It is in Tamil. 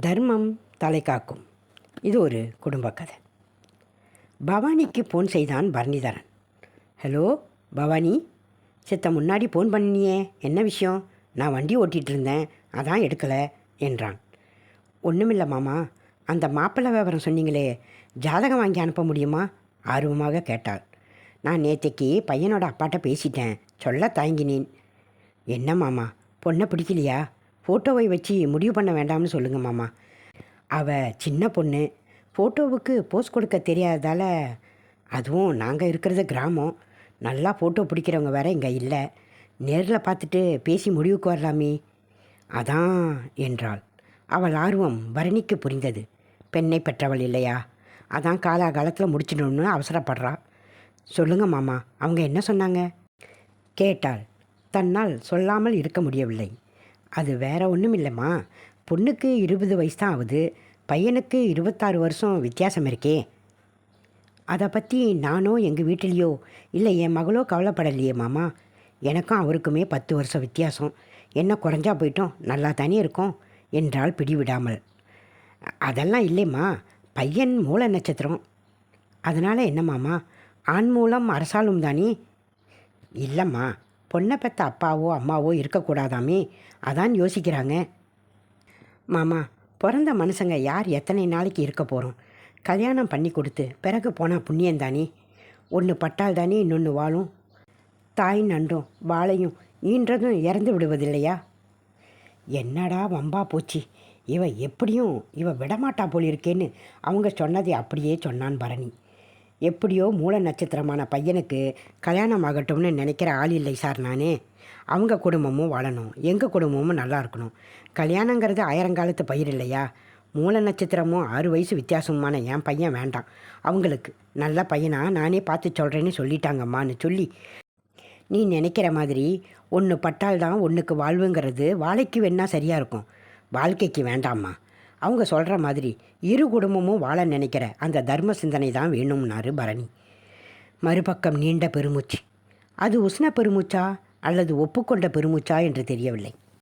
தர்மம் தலை காக்கும். இது ஒரு குடும்ப கதை. பவானிக்கு ஃபோன் செய்தான் பரணிதரன். ஹலோ பவானி? சித்த முன்னாடி ஃபோன் பண்ணியே என்ன விஷயம்? நான் வண்டி ஓட்டிகிட்டு இருந்தேன் அதான் எடுக்கலை என்றான். ஒன்றுமில்ல மாமா. அந்த மாப்பிள்ளை விவரம் சொன்னீங்களே. ஜாதகம் வாங்கி அனுப்ப முடியுமா? ஆர்வமாக கேட்டாள். நான் நேற்றைக்கு பையனோட அப்பாட்ட பேசிட்டேன். சொல்ல தயங்கினேன். என்ன மாமா? பொண்ணை பிடிக்கலையா? ஃபோட்டோவை வச்சு முடிவு பண்ண வேண்டாம்னு சொல்லுங்கள் மாமா. அவள் சின்ன பொண்ணு. ஃபோட்டோவுக்கு போஸ் கொடுக்க தெரியாததால் அதுவும் நாங்கள் இருக்கிறது கிராமம். நல்லா ஃபோட்டோ பிடிக்கிறவங்க வேற இங்கே இல்லை. நேரில் பார்த்துட்டு பேசி முடிவுக்கு வரலாமே. அதான் என்றாள். அவள் ஆர்வம் பரணிக்கு புரிந்தது. பெண்ணை பெற்றவள் இல்லையா? அதான் காலாகாலத்தில் முடிச்சிடணும்னு அவசரப்படுறா. சொல்லுங்கள் மாமா. அவங்க என்ன சொன்னாங்க? கேட்டாள். தன்னால் சொல்லாமல் இருக்க முடியவில்லை. அது வேற ஒன்றும் இல்லைம்மா பொண்ணுக்கு இருபது வயசு தான் ஆகுது. பையனுக்கு இருபத்தாறு வருஷம் வித்தியாசம் இருக்கே. அதை பற்றி நானோ எங்கள் வீட்டிலையோ இல்லை என் மகளோ கவலைப்படலையே மாமா. எனக்கும் அவருக்குமே பத்து வருஷம் வித்தியாசம். என்ன குறைஞ்சா போயிட்டோம் நல்லா தானே இருக்கும் என்றால் பிடிவிடாமல். அதெல்லாம் இல்லைம்மா பையன் மூல நட்சத்திரம். அதனால் என்ன மாமா ஆண் மூலம் அரசாலும் தானே? இல்லைம்மா பொண்ணை பெற்ற அப்பாவோ அம்மாவோ இருக்கக்கூடாதாமே? அதான் யோசிக்கிறாங்க. மாமா பிறந்த மனுஷங்க யார் எத்தனை நாளைக்கு இருக்க போகிறோம் கல்யாணம் பண்ணி கொடுத்து பிறகு போனால் புண்ணியம் தானே? ஒன்று பட்டால் தானே இன்னொன்று வாழும்? தாய் நண்டும் வாழையும் ஈன்றதும் இறந்து விடுவதில்லையா? என்னடா வம்பா போச்சு. இவ எப்படியும் இவ விடமாட்டா போல் இருக்கேன்னு அவங்க சொன்னதை அப்படியே சொன்னான் பரணி. எப்படியோ மூல நட்சத்திரமான பையனுக்கு கல்யாணம் ஆகட்டும்னு நினைக்கிற ஆள் இல்லை சார் நானே. அவங்க குடும்பமும் வாழணும். எங்கள் குடும்பமும் நல்லா இருக்கணும். கல்யாணங்கிறது ஆயிரங்காலத்து பயிர் இல்லையா? மூல நட்சத்திரமும் ஆறு வயசு வித்தியாசமான என் பையன் வேண்டாம். அவங்களுக்கு நல்ல பையனா நானே பார்த்து சொல்கிறேன்னு சொல்லிட்டாங்கம்மான்னு சொல்லி. நீ நினைக்கிற மாதிரி ஒன்று பட்டால் தான் ஒன்றுக்கு வாழ்வுங்கிறது. வாழைக்கு வேணால் சரியாக இருக்கும். வாழ்க்கைக்கு வேண்டாம்மா. அவங்க சொல்கிற மாதிரி இரு குடும்பமும் வாழ நினைக்கிற அந்த தர்ம சிந்தனை தான் வேணும்னாரு பரணி. மறுபக்கம் நீண்ட பெருமூச்சு. அது உஷ்ண பெருமூச்சா அல்லது ஒப்புக்கொண்ட பெருமூச்சா என்று தெரியவில்லை.